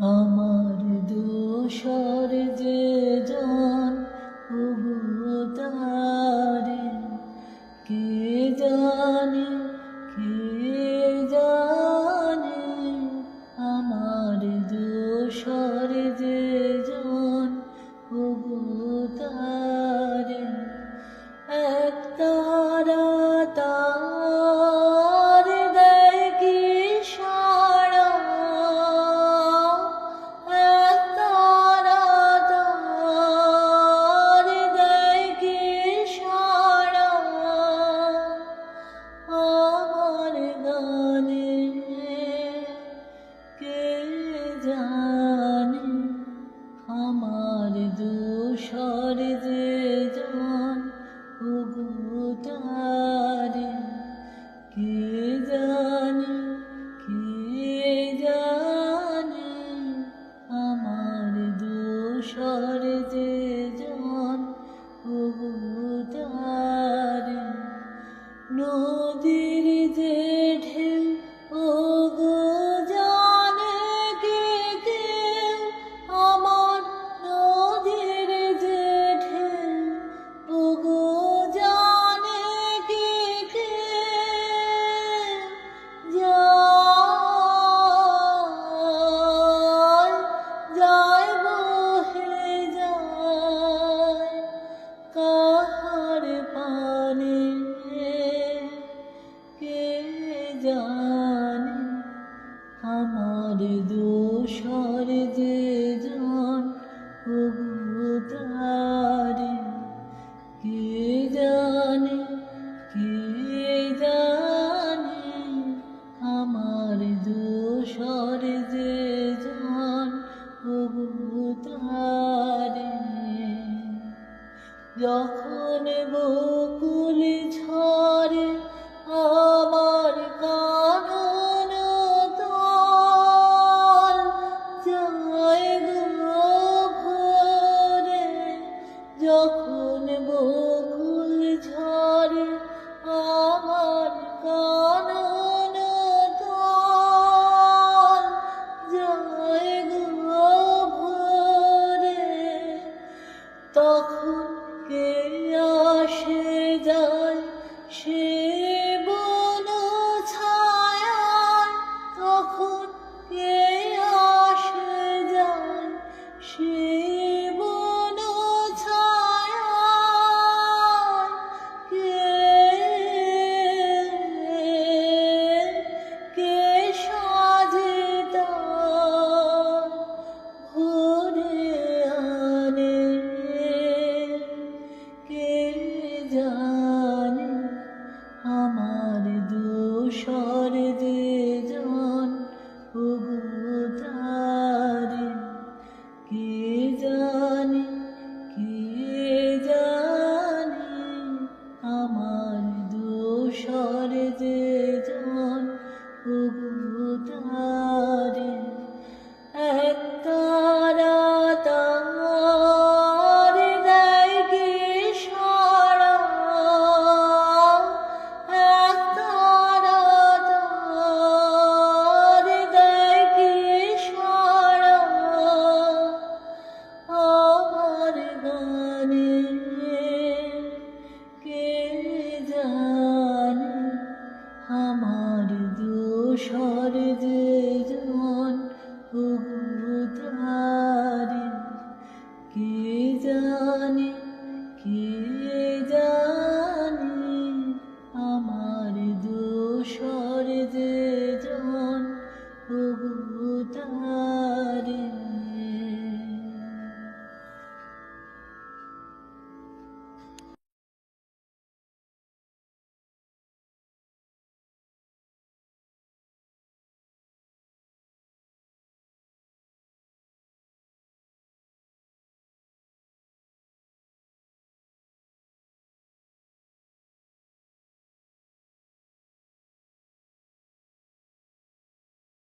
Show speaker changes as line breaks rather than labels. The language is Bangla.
আমার দোষর যে জন তারে কে জানে? জানে আমার দোষর যে জান উগুতারে কে জানে কে জানে আমার দোষর যে জানে, আমার দোষর যে জন তারে কে জানে কে জানে, আমার দোষর যে জন তারে। যখন গো